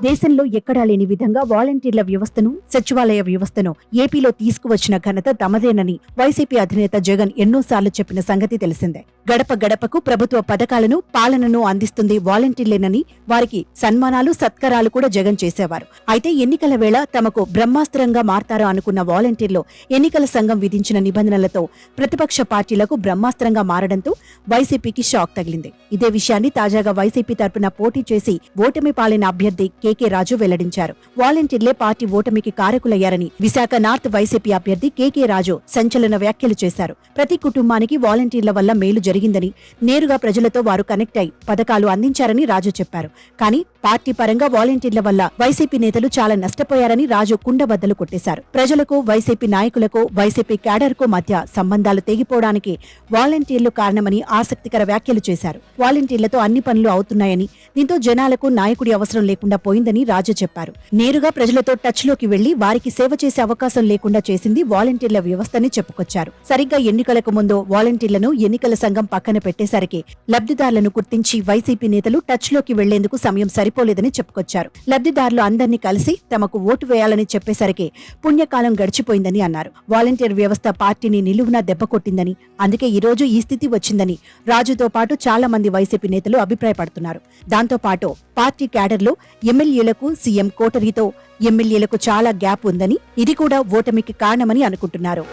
దేశంలో ఎక్కడా లేని విధంగా వాలంటీర్ల వ్యవస్థను సచివాలయ వ్యవస్థను ఏపీలో తీసుకువచ్చిన ఘనత తమదేనని వైసీపీ అధినేత జగన్ ఎన్నోసార్లు చెప్పిన సంగతి తెలిసిందే. గడప గడపకు ప్రభుత్వ పథకాలను పాలనను అందిస్తుంది వాలంటీర్లేనని వారికి సన్మానాలు సత్కారాలు కూడా జగన్ చేసేవారు. అయితే ఎన్నికల వేళ తమకు బ్రహ్మాస్త్రంగా మారతారా అనుకున్న వాలంటీర్లు ఎన్నికల సంఘం విధించిన నిబంధనలతో ప్రతిపక్ష పార్టీలకు బ్రహ్మాస్త్రంగా మారడంతో వైసీపీకి షాక్ తగిలింది. ఇదే విషయాన్ని తాజాగా వైసీపీ తరపున పోటీ చేసి ఓటమి పాలిన అభ్యర్థి కేకే రాజు వెల్లడించారు. వాలంటీర్లే పార్టీ ఓటమికి కారకులయ్యారని విశాఖ నార్త్ వైసీపీ అభ్యర్థి కేకే రాజు సంచలన వ్యాఖ్యలు చేశారు. ప్రతి కుటుంబానికి వాలంటీర్ల వల్ల మేలు జరిగిందని నేరుగా ప్రజలతో వారు కనెక్ట్ అయి పథకాలు అందించారని రాజు చెప్పారు. కానీ పార్టీ పరంగా వాలంటీర్ల వల్ల వైసీపీ నేతలు చాలా నష్టపోయారని రాజు కుండబద్దలు కొట్టేశారు. ప్రజలకు వైసీపీ నాయకులకు వైసీపీ క్యాడర్కు మధ్య సంబంధాలు తెగిపోవడానికి వాలంటీర్లు కారణమని ఆసక్తికర వ్యాఖ్యలు చేశారు. వాలంటీర్లతో అన్ని పనులు అవుతున్నాయని దీంతో జనాలకు నాయకుడి అవసరం లేకుండా పోయిందని రాజు చెప్పారు. నేరుగా ప్రజలతో టచ్లోకి వెళ్ళి వారికి సేవ చేసే అవకాశం లేకుండా చేసింది వాలంటీర్ల వ్యవస్థని చెప్పుకొచ్చారు. సరిగ్గా ఎన్నికలకు ముందు వాలంటీర్లను ఎన్నికల సంఘం పక్కన పెట్టేసరికి లబ్ధిదారులను గుర్తించి వైసీపీ నేతలు టచ్లోకి వెళ్ళేందుకు సమయం సరిపోలేదని చెప్పుకొచ్చారు. లబ్ధిదారులు అందరినీ కలిసి తమకు ఓటు వేయాలని చెప్పేసరికి పుణ్యకాలం గడిచిపోయిందని అన్నారు. వాలంటీర్ వ్యవస్థ పార్టీని నిలువునా దెబ్బకొట్టిందని అందుకే ఈ రోజు ఈ స్థితి వచ్చిందని రాజుతో పాటు చాలా మంది వైసీపీ నేతలు అభిప్రాయపడుతున్నారు. దాంతో పాటు పార్టీ క్యాడర్లో ఎమ్మెల్యేలకు సీఎం కోటరీతో ఎమ్మెల్యేలకు చాలా గ్యాప్ ఉందని ఇది కూడా ఓటమికి కారణమని అనుకుంటున్నారు.